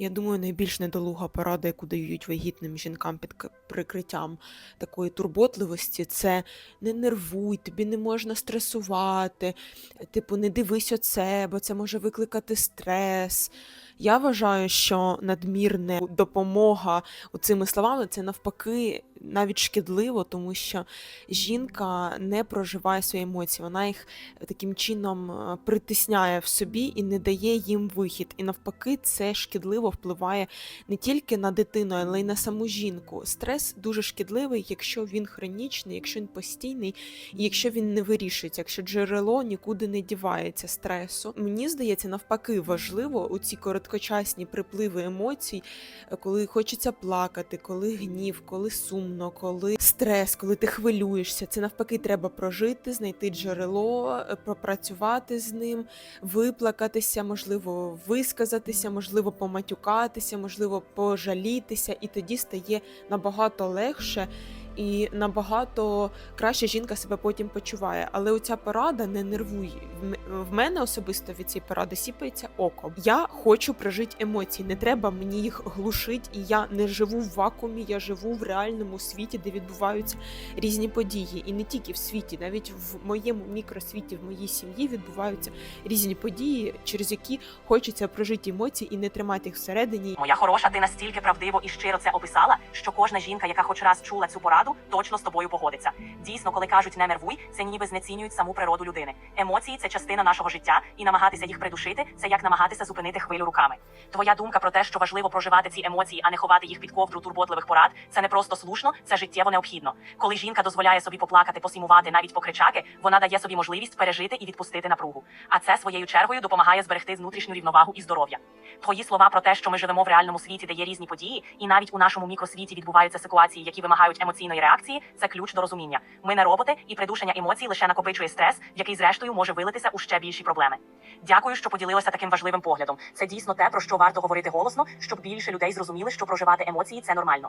Я думаю, найбільш недолуга порада, яку дають вагітним жінкам під прикриттям такої турботливості, це не нервуй, тобі не можна стресувати, типу, не дивись оце, бо це може викликати стрес. Я вважаю, що надмірна допомога цими словами це навпаки навіть шкідливо, тому що жінка не проживає свої емоції, вона їх таким чином е, притисняє в собі і не дає їм вихід. І навпаки, це шкідливо впливає не тільки на дитину, але й на саму жінку. Стрес дуже шкідливий, якщо він хронічний, якщо він постійний, і якщо він не вирішується, якщо джерело нікуди не дівається стресу. Мені здається, навпаки, важливо у ці короткочасні припливи емоцій, е, коли хочеться плакати, коли гнів, коли сумно, коли стрес, коли ти хвилюєшся. Це навпаки треба прожити, знайти джерело, е, пропрацювати з ним, виплакатися, можливо, висказатися, можливо, поматюкатися, можливо, пожалітися, і тоді стає набагато легше. І набагато краще жінка себе потім почуває. Але оця порада не нервуй. В мене особисто від цієї поради сіпається око. Я хочу прожити емоції, не треба мені їх глушити, і я не живу в вакуумі, я живу в реальному світі, де відбуваються різні події. І не тільки в світі, навіть в моєму мікросвіті, в моїй сім'ї відбуваються різні події, через які хочеться прожити емоції і не тримати їх всередині. Моя хороша, ти настільки правдиво і щиро це описала, що кожна жінка, яка хоч раз чула цю пораду, точно з тобою погодиться. Дійсно, коли кажуть не нервуй, це ніби знецінюють саму природу людини. Емоції це частина нашого життя, і намагатися їх придушити це як намагатися зупинити хвилю руками. Твоя думка про те, що важливо проживати ці емоції, а не ховати їх під ковдру турботливих порад, це не просто слушно, це життєво необхідно. Коли жінка дозволяє собі поплакати, посімувати, навіть покричати, вона дає собі можливість пережити і відпустити напругу. А це своєю чергою допомагає зберегти внутрішню рівновагу і здоров'я. Твої слова про те, що ми живемо в реальному світі, де є різні події, і навіть у нашому мікросвіті відбуваються ситуації, які вимагають емоційної реакції. Це ключ до розуміння. Ми не роботи, і придушення емоцій лише накопичує стрес, який зрештою може вилитися у ще більші проблеми. Дякую, що поділилася таким важливим поглядом. Це дійсно те, про що варто говорити голосно, щоб більше людей зрозуміли, що проживати емоції це нормально.